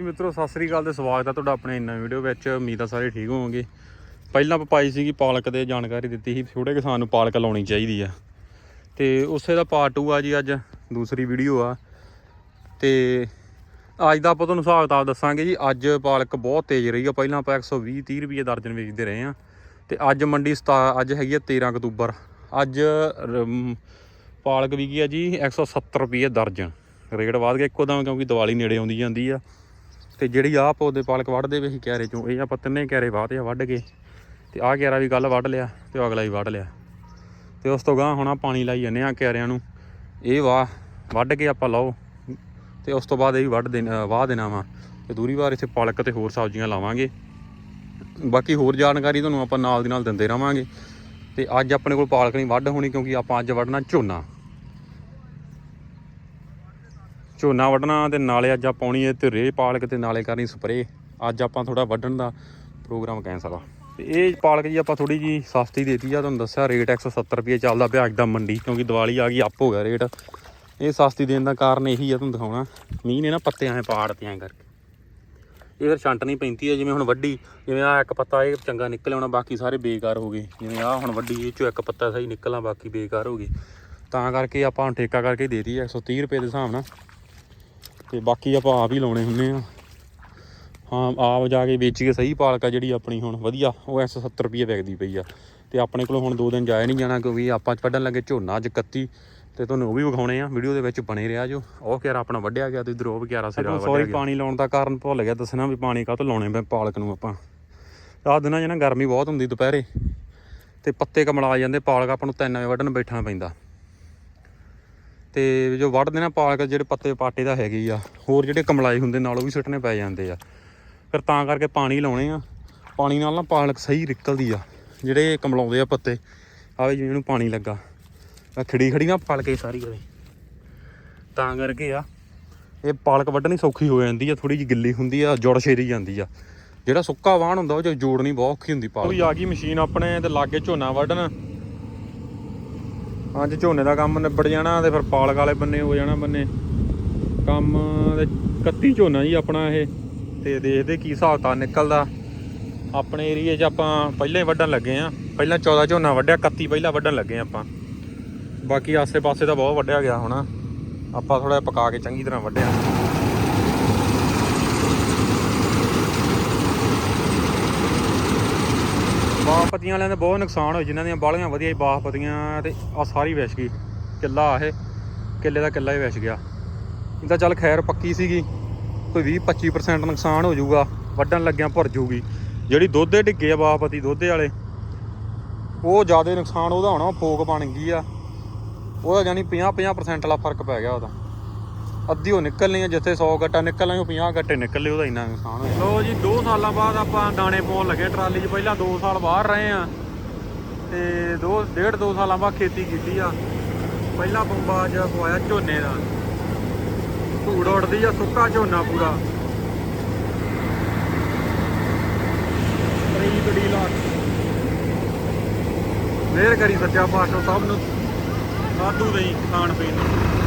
ਮਿੱਤਰੋ, ਸਤਿ ਸ੍ਰੀ ਅਕਾਲ ਤੇ ਸਵਾਗਤ ਹੈ ਤੁਹਾਡਾ ਆਪਣੇ ਨਵੀਂ ਵੀਡੀਓ ਵਿੱਚ। ਉਮੀਦ ਆ ਸਾਰੇ ਠੀਕ ਹੋਵੋਗੇ। ਪਹਿਲਾਂ ਆਪਾਂ ਪਾਈ ਸੀਗੀ ਪਾਲਕ ਦੇ ਜਾਣਕਾਰੀ ਦਿੱਤੀ ਸੀ, ਛੋਟੇ ਕਿਸਾਨ ਨੂੰ ਪਾਲਕ ਲਾਉਣੀ ਚਾਹੀਦੀ ਆ। ਤੇ ਉਸੇ ਦਾ ਪਾਰਟ 2 ਆ ਜੀ ਅੱਜ, ਦੂਸਰੀ ਵੀਡੀਓ ਆ। ਤੇ ਅੱਜ ਦਾ ਆਪਾਂ ਤੁਹਾਨੂੰ ਹਿਸਾਬ ਕਿਤਾਬ ਦੱਸਾਂਗੇ ਜੀ, ਅੱਜ ਪਾਲਕ ਬਹੁਤ ਤੇਜ਼ ਰਹੀ ਆ। ਪਹਿਲਾਂ ਆਪਾਂ 120 30 ਰੁਪਏ ਦਰਜਨ ਵੇਚਦੇ ਰਹੇ ਆ। ਤੇ ਅੱਜ ਮੰਡੀ ਸਤਾ- ਅੱਜ ਹੈਗੀ ਆ 13 ਅਕਤੂਬਰ। ਅੱਜ ਪਾਲਕ ਵਿਕੀ ਆ ਜੀ 170 ਰੁਪਏ ਦਰਜਨ ਰੇਟ ਵਧ ਗਿਆ ਇੱਕੋ ਦਮ, ਕਿਉਂਕਿ ਦੀਵਾਲੀ ਨੇੜੇ ਆਉਂਦੀ ਜਾਂਦੀ ਆ। ਤੇ ਜਿਹੜੀ ਆਹ ਪੌਦੇ ਪਾਲਕ ਵੱਢਦੇ ਵੇ ਸੀ ਕਿਆਰੇ ਚੋਂ, ਇਹ ਆਪਾਂ ਤਿੰਨੇ ਕਿਆਰੇ ਵਾਹਤੇ ਆ ਵੱਢ ਕੇ, ਤੇ ਆਹ ਕਿਆਰਾ ਵੀ ਕੱਲ ਵੱਢ ਲਿਆ ਤੇ ਉਹ ਅਗਲਾ ਵੀ ਵੱਢ ਲਿਆ। ਤੇ ਉਸ ਤੋਂ ਗਾਂ ਹੁਣ ਆ ਪਾਣੀ ਲਾਈ ਜਾਂਦੇ ਆ ਕਿਆਰਿਆਂ ਨੂੰ, ਇਹ ਵਾਹ ਵੱਢ ਕੇ ਆਪਾਂ ਲਾਓ, ਤੇ ਉਸ ਤੋਂ ਬਾਅਦ ਇਹ ਵੀ ਵੱਢ ਦੇਣਾ ਵਾਹ ਦੇਣਾ ਵਾ, ਤੇ ਦੂਰੀ ਵਾਰ ਇੱਥੇ ਪਾਲਕ ਤੇ ਹੋਰ ਸਬਜ਼ੀਆਂ ਲਾਵਾਂਗੇ। ਬਾਕੀ ਹੋਰ ਜਾਣਕਾਰੀ ਤੁਹਾਨੂੰ ਆਪਾਂ ਨਾਲ ਦੀ ਨਾਲ ਦਿੰਦੇ ਰਵਾਂਗੇ, ਤੇ ਅੱਜ ਆਪਣੇ ਕੋਲ ਪਾਲਕ ਨਹੀਂ ਵੱਢ ਹੋਣੀ ਕਿਉਂਕਿ ਆਪਾਂ ਅੱਜ ਵੱਢਣਾ ਝੋਨਾ। ਝੋਨਾ ਵੱਢਣਾ ਤੇ ਨਾਲੇ ਅੱਜ ਆ ਪਾਉਣੀ ਹੈ ਤੇ ਰੇਹ ਪਾਲਕ ਤੇ ਨਾਲੇ ਕਰਨੀ ਸਪਰੇ ਅੱਜ ਆਪਾਂ ਥੋੜਾ ਵੱਢਣ ਦਾ ਪ੍ਰੋਗਰਾਮ ਕੈਂਸਲ ਆ। ਤੇ ਇਹ ਪਾਲਕ ਜੀ ਆਪਾਂ ਥੋੜੀ ਜੀ ਸਸਤੀ ਦੇਤੀ ਆ, ਤੁਹਾਨੂੰ ਦੱਸਿਆ ਰੇਟ 170 ਰੁਪਏ ਚੱਲਦਾ ਪਿਆ ਅੱਜ ਦਾ ਮੰਡੀ, ਕਿਉਂਕਿ ਦੀਵਾਲੀ ਆ ਗਈ ਅੱਪ ਹੋ ਗਿਆ ਰੇਟ। ਇਹ ਸਸਤੀ ਦੇਣ ਦਾ ਕਾਰਨ ਇਹੀ ਆ, ਤੁਹਾਨੂੰ ਦਿਖਾਉਣਾ। ਮੀਂਹ ਨੇ ਨਾ ਪੱਤਿਆਂ ਐ ਪਾੜਤੇ ਐ ਕਰਕੇ। ਇਹ ਫਿਰ ਛੰਟ ਨਹੀਂ ਪੈਂਦੀ ਹੈ ਜਿਵੇਂ ਹੁਣ ਵੱਡੀ ਜਿਵੇਂ ਆ ਇੱਕ ਪੱਤਾ ਇਹ ਚੰਗਾ ਨਿਕਲ ਆਉਣਾ ਬਾਕੀ ਸਾਰੇ ਬੇਕਾਰ ਹੋ ਗਏ। ਜਿਵੇਂ ਆ ਹੁਣ ਵੱਡੀ ਇਹ ਚੋਂ ਇੱਕ ਪੱਤਾ ਸਹੀ ਨਿਕਲਣਾ, ਬਾਕੀ ਬੇਕਾਰ ਹੋ ਗਏ। ਤਾਂ ਕਰਕੇ ਆਪਾਂ ਹੁਣ ਠੇਕਾ ਕਰਕੇ ਦੇ ਦਿੱਤੀ 130 ਰੁਪਏ ਦੇ ਹਿਸਾਬ ਨਾਲ। ਤੇ ਬਾਕੀ ਆਪਾਂ ਆਪ ਹੀ ਲਾਉਣੇ ਹੁੰਨੇ ਆ। ਹਾਂ ਆਪ ਜਾ ਕੇ ਵੇਚ ਕੇ ਸਹੀ ਪਾਲਕਾ ਜਿਹੜੀ ਆਪਣੀ ਹੁਣ ਵਧੀਆ। ਉਹ 170 ਰੁਪਏ ਵਿਕਦੀ ਪਈ ਆ। ਤੇ ਆਪਣੇ ਕੋਲ ਹੁਣ ਦੋ ਦਿਨ ਜਾਇਆ ਨਹੀਂ ਜਾਣਾ ਕਿਉਂਕਿ ਆਪਾਂ ਵੱਢਣ ਲੱਗੇ ਝੋਨਾ ਅੱਜ 31 ਤੇ ਤੁਹਾਨੂੰ ਉਹ ਵੀ ਵਿਖਾਉਣੇ ਆ। ਵੀਡੀਓ ਦੇ ਵਿੱਚ ਬਣੇ ਰਿਹਾ ਜੋ। ਉਹ ਕਿਆਰਾ ਆਪਣਾ ਵੱਢਿਆ ਗਿਆ ਤੇ ਇਧਰ ਉਹ ਕਿਆਰਾ ਸਿਰਾ ਵੱਢਿਆ ਸੌਰੀ ਪਾਣੀ ਲਾਉਣ ਦਾ ਕਾਰਨ ਭੁੱਲ ਗਿਆ। ਦੱਸਣਾ ਵੀ ਪਾਣੀ ਕਾਹਤੋਂ ਲਾਉਣੇ ਪਏ ਪਾਲਕ ਨੂੰ ਆਪਾਂ। ਆਹ ਦਿਨਾਂ 'ਚ ਨਾ ਗਰਮੀ ਬਹੁਤ ਹੁੰਦੀ ਦੁਪਹਿਰੇ। ਤੇ ਪੱਤੇ ਕਮਲਾ ਜਾਂਦੇ। ਪਾਲਕ ਆਪਾਂ ਨੂੰ ਤਿੰਨ ਵਜੇ ਵੱਢਣ ਬੈਠਣਾ ਪੈਂਦਾ। ਤੇ ਜੋ ਵੱਢਦੇ ਨਾ ਪਾਲਕ, ਜਿਹੜੇ ਪੱਤੇ ਪਾਟੇ ਦਾ ਹੈਗੇ ਆ। ਹੋਰ ਜਿਹੜੇ ਕਮਲਾਈ ਹੁੰਦੇ ਨਾਲ ਉਹ ਵੀ ਸੁੱਟਣੇ ਪੈ ਜਾਂਦੇ ਆ। ਫਿਰ ਤਾਂ ਕਰਕੇ ਪਾਣੀ ਲਾਉਣੇ ਆ। ਪਾਣੀ ਨਾਲ ਨਾ ਪਾਲਕ ਸਹੀ ਨਿਕਲਦੀ ਆ। ਜਿਹੜੇ ਕਮਲਾਉਂਦੇ ਆ ਪੱਤੇ ਆਵੇ ਜਿਵੇਂ ਇਹਨੂੰ ਪਾਣੀ ਲੱਗਾ। ਆ ਖੜੀ ਖੜੀ ਨਾ ਪਲਕੇ ਸਾਰੀ ਉਹਦੇ ਤਾਂ ਕਰਕੇ ਆ, ਇਹ ਪਾਲਕ ਵੱਢਣੀ ਸੌਖੀ ਹੋ ਜਾਂਦੀ ਆ ਥੋੜੀ ਜਿਹੀ ਗਿੱਲੀ ਹੁੰਦੀ ਆ, ਜੁੜ ਛੇਰੀ ਜਾਂਦੀ ਆ। ਜਿਹੜਾ ਸੁੱਕਾ ਵਾਹਣ ਹੁੰਦਾ, ਉਹ ਚ ਜੋੜਨੀ ਬਹੁਤ ਔਖੀ ਹੁੰਦੀ ਪਾਲਕ ਉਹ ਆ ਗਈ ਮਸ਼ੀਨ ਆਪਣੇ ਤੇ ਲਾਗੇ ਝੋਨਾ ਵੱਢਣ। ਅੱਜ ਝੋਨੇ ਦਾ ਕੰਮ ਨਿਬੜ ਜਾਣਾ ਤੇ ਫਿਰ ਪਾਲਕ ਵਾਲੇ ਬੰਨੇ ਹੋ ਜਾਣਾ ਬੰਨੇ। ਕੰਮ ਤੇ 31 ਝੋਨਾ ਜੀ ਆਪਣਾ ਇਹ। ਤੇ ਦੇਖਦੇ ਕੀ ਹਿਸਾਬ ਤਾਂ ਨਿਕਲਦਾ। ਆਪਣੇ ਏਰੀਏ 'ਚ ਆਪਾਂ ਪਹਿਲਾਂ ਹੀ ਵੱਢਣ ਲੱਗੇ ਆ ਪਹਿਲਾਂ 14 ਝੋਨਾ ਵੱਢਿਆ 31 ਪਹਿਲਾਂ ਵੱਢਣ ਲੱਗੇ ਆਪਾਂ। ਬਾਕੀ ਆਸੇ-ਪਾਸੇ ਤਾਂ ਬਹੁਤ ਵੱਢਿਆ ਗਿਆ ਹੋਣਾ। ਆਪਾਂ ਥੋੜਾ ਪਕਾ ਕੇ ਚੰਗੀ ਤਰ੍ਹਾਂ ਵੱਢਿਆ। ਬਾਹਪਤੀਆਂ ਵਾਲਿਆਂ ਦਾ ਬਹੁਤ ਨੁਕਸਾਨ ਹੋਇਆ, ਜਿਨ੍ਹਾਂ ਦੀਆਂ ਬਾਲੀਆਂ ਵਧੀਆ ਹੀ ਬਾਹਪਤੀਆਂ ਤੇ ਆ ਸਾਰੀ ਵਿਛ ਗਈ। ਕਿੱਲਾ ਇਹ, ਕਿੱਲੇ ਦਾ ਕਿੱਲਾ ਹੀ ਵਿਛ ਗਿਆ। ਇਹ ਤਾਂ ਚੱਲ ਖੈਰ ਪੱਕੀ ਸੀਗੀ, ਕੋਈ 20 25% ਨੁਕਸਾਨ ਹੋ ਜਾਊਗਾ, ਵੱਢਣ ਲੱਗਿਆਂ ਭਰ ਜੂਗੀ ਜਿਹੜੀ ਦੋਧੇ ਡਿੱਗੇ ਆ ਬਾਹਪਤੀ ਦੋਧੇ ਵਾਲੇ, ਉਹ ਜ਼ਿਆਦਾ ਨੁਕਸਾਨ ਉਹਦਾ ਹੋਣਾ ਉਹ ਫੋਕ ਬਣ ਗਈ ਆ। ਉਹਦਾ ਯਾਨੀ 50 50% ਵਾਲਾ ਫ਼ਰਕ ਪੈ ਗਿਆ ਉਹਦਾ। ਅੱਧੀ ਉਹ ਨਿਕਲਣੀ ਆ, ਜਿੱਥੇ 100 ਗੱਟਾ ਨਿਕਲਣਾ ਉਹ 50 ਗੱਟੇ ਨਿਕਲੇ ਉਹਦਾ ਇੰਨਾ ਨੁਕਸਾਨ ਹੋਇਆ। ਲੋ ਜੀ 2 ਸਾਲਾਂ ਬਾਅਦ ਆਪਾਂ ਦਾਣੇ ਪਾਉਣ ਲੱਗੇ ਟਰਾਲੀ 'ਚ। ਪਹਿਲਾਂ 2 ਸਾਲ ਬਾਹਰ ਰਹੇ ਆ ਤੇ 2 ਡੇਢ 2 ਸਾਲਾਂ ਬਾਅਦ ਖੇਤੀ ਕੀਤੀ ਆ। ਪਹਿਲਾ ਬੰਬਾ ਅੱਜ ਪਵਾਇਆ ਝੋਨੇ ਦਾ। ਧੂੜ ਉੱਡਦੀ ਆ, ਸੁੱਕਾ ਝੋਨਾ ਪੂਰਾ। ਤਰੀ ਗੜੀ ਲਾ ਮਿਹਰ ਕਰੀ ਸੱਚਾ ਪਾਤਸ਼ਾਹ ਸਭ ਨੂੰ। ਸਾਧੂ ਦੇਈ ਖਾਣ ਪੀਣ ਨੂੰ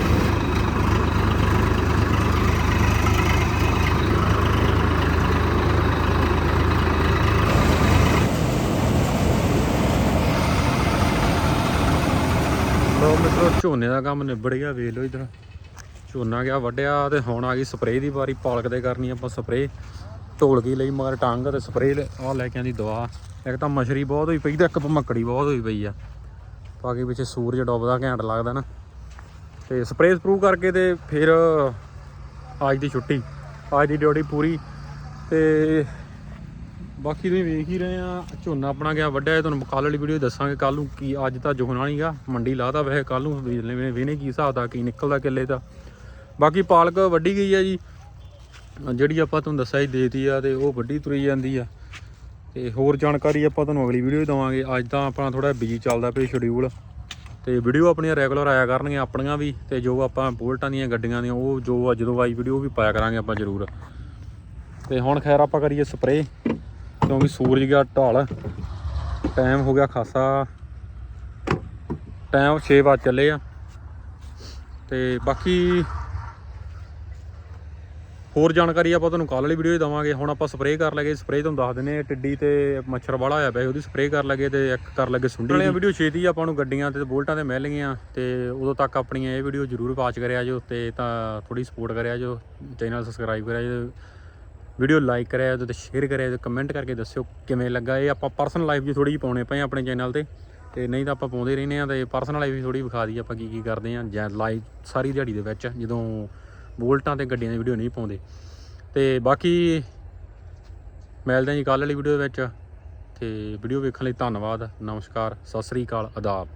ਲੋ ਝੋਨੇ ਦਾ ਕੰਮ ਨਿਬੜ ਗਿਆ, ਵੇਖ ਲਓ ਇਧਰ। ਝੋਨਾ ਗਿਆ, ਵੱਢਿਆ ਤੇ ਹੁਣ ਆ ਗਈ ਸਪਰੇਅ ਦੀ ਵਾਰੀ, ਪਾਲਕ ਦੇ ਕਰਨੀ ਆਪਾਂ ਸਪਰੇਅ। ਢੋਲਕੀ ਲਈ ਮਗਰ ਟੰਗ ਤੇ ਸਪਰੇਅ ਆ ਲੈ ਕੇ ਆਂਦੀ ਦਵਾ। ਇੱਕ ਤਾਂ ਮਛਰੀ ਬਹੁਤ ਹੋਈ ਪਈ ਤੇ ਇੱਕ ਮੱਕੜੀ ਬਹੁਤ ਹੋਈ ਪਈ ਆ। ਬਾਕੀ ਪਿੱਛੇ ਸੂਰਜ ਡੁੱਬਦਾ, ਘੈਂਟ ਲੱਗਦਾ ਨਾ। ਤੇ ਸਪਰੇਅ ਸਪਰੂ ਕਰਕੇ ਤੇ ਫਿਰ ਅੱਜ ਦੀ ਛੁੱਟੀ, ਅੱਜ ਦੀ ਡਿਊਟੀ ਪੂਰੀ। ਤੇ ਬਾਕੀ ਤੁਸੀਂ ਵੇਖ ਹੀ ਰਹੇ ਆ, ਝੋਨਾ ਆਪਣਾ ਗਿਆ ਵੱਡਾ ਇਹ ਤੁਹਾਨੂੰ ਕੱਲ ਵਾਲੀ ਵੀਡੀਓ ਦੱਸਾਂਗੇ ਕੱਲ ਨੂੰ ਕੀ ਅੱਜ ਤਾਂ ਜੋਹਣਾ ਨਹੀਂਗਾ ਮੰਡੀ ਲਾਤਾ ਵੈਸੇ ਕੱਲ ਨੂੰ ਵੇਖ ਲੈਵੇਂ ਵੇਨੇ ਕੀ ਹਿਸਾਬ ਦਾ, ਕੀ ਨਿਕਲਦਾ ਕਿੱਲੇ ਦਾ। ਬਾਕੀ ਪਾਲਕ ਵੱਡੀ ਗਈ ਆ ਜੀ, ਜਿਹੜੀ ਆਪਾਂ ਤੁਹਾਨੂੰ ਦੱਸਿਆ ਹੀ ਦੇਤੀ ਆ ਤੇ ਉਹ ਵੱਡੀ ਤੁਰੀ ਜਾਂਦੀ ਆ। ਤੇ ਹੋਰ ਜਾਣਕਾਰੀ ਆਪਾਂ ਤੁਹਾਨੂੰ ਅਗਲੀ ਵੀਡੀਓ ਦਵਾਂਗੇ। ਅੱਜ ਤਾਂ ਆਪਣਾ ਥੋੜਾ ਬਿਜ਼ੀ ਚੱਲਦਾ ਪਿਆ ਸ਼ਡਿਊਲ ਤੇ ਵੀਡੀਓ ਆਪਣੀਆਂ ਰੈਗੂਲਰ ਆਇਆ ਕਰਨਗੀਆਂ ਆਪਣੀਆਂ ਵੀ, ਤੇ ਜੋ ਆਪਾਂ ਬੋਲਟਾਂ ਦੀਆਂ, ਗੱਡੀਆਂ ਦੀਆਂ, ਉਹ ਜੋ ਜਦੋਂ ਆਈ ਵੀਡੀਓ ਵੀ ਪਾਇਆ ਕਰਾਂਗੇ ਆਪਾਂ ਜ਼ਰੂਰ। ਤੇ ਹੁਣ ਖੈਰ ਆਪਾਂ ਕਰੀਏ ਸਪਰੇਅ ਕਿਉਂਕਿ ਸੂਰਜ ਗਿਆ ਢਾਲ। ਟਾਈਮ ਹੋ ਗਿਆ ਖਾਸਾ। ਟਾਈਮ 6 ਵਜੇ ਚੱਲੇ ਆ। ਤੇ ਬਾਕੀ ਹੋਰ ਜਾਣਕਾਰੀ ਆਪਾਂ ਤੁਹਾਨੂੰ ਕੱਲ੍ਹ ਵਾਲੀ ਵੀਡੀਓ 'ਚ ਦਵਾਂਗੇ। ਹੁਣ ਆਪਾਂ ਸਪਰੇਅ ਕਰ ਲਗੇ ਸਪਰੇਅ ਤੁਹਾਨੂੰ ਦੱਸ ਆ ਟਿੱਡੀ ਤੇ ਮੱਛਰ ਵਾਲਾ ਹੋਇਆ ਪਿਆ ਉਹਦੀ ਸਪਰੇਅ ਕਰ ਲਗੇ ਤੇ ਇੱਕ ਕਰ ਲਗੇ ਸੁੰਡੀ ਵਾਲੀਆਂ ਵੀਡੀਓ ਛੇਤੀ ਆਪਾਂ ਨੂੰ ਗੱਡੀਆਂ ਤੇ ਬੋਲਟਾਂ ਤੇ ਮਿਲ ਗਈਆਂ। ਤੇ ਉਦੋਂ ਤੱਕ ਆਪਣੀਆਂ ਇਹ ਵੀਡੀਓ ਜ਼ਰੂਰ ਵਾਚ ਕਰਿਆ ਜੋ ਤੇ ਤਾਂ ਥੋੜੀ ਸਪੋਰਟ ਕਰਿਆ ਜੋ। ਚੈਨਲ ਸਬਸਕ੍ਰਾਈਬ ਕਰਿਆ ਜੋ। ਵੀਡੀਓ ਲਾਈਕ ਕਰਿਆ ਤੇ ਸ਼ੇਅਰ ਕਰਿਆ ਤੇ ਕਮੈਂਟ ਕਰਕੇ ਦੱਸਿਓ ਕਿਵੇਂ ਲੱਗਾ। ਇਹ ਆਪਾਂ ਪਰਸਨਲ ਲਾਈਫ ਜੀ ਥੋੜੀ ਜਿਹੀ ਪਾਉਣੇ ਪਏ ਆ ਆਪਣੇ ਚੈਨਲ ਤੇ। ਤੇ ਨਹੀਂ ਤਾਂ ਆਪਾਂ ਪਾਉਂਦੇ ਰਹਿੰਦੇ ਆ ਤੇ ਪਰਸਨਲ ਲਾਈਫ ਵੀ ਥੋੜੀ ਵਿਖਾ ਦਈਏ ਆਪਾਂ ਕੀ ਕੀ ਕਰਦੇ ਆ ਜਾਂ ਲਾਈਵ ਸਾਰੀ ਦਿਹਾੜੀ ਦੇ ਵਿੱਚ ਜਦੋਂ ਬੋਲਟਾਂ ਤੇ ਗੱਡੀਆਂ ਦੀ ਵੀਡੀਓ ਨਹੀਂ ਪਾਉਂਦੇ। ਤੇ ਬਾਕੀ ਮਿਲਦੇ ਹਾਂ ਜੀ ਕੱਲ੍ਹ ਵਾਲੀ ਵੀਡੀਓ ਦੇ ਵਿੱਚ। ਤੇ ਵੀਡੀਓ ਵੇਖਣ ਲਈ ਧੰਨਵਾਦ, ਨਮਸਕਾਰ, ਸਤਿ ਸ੍ਰੀ ਅਕਾਲ, ਆਦਾਬ।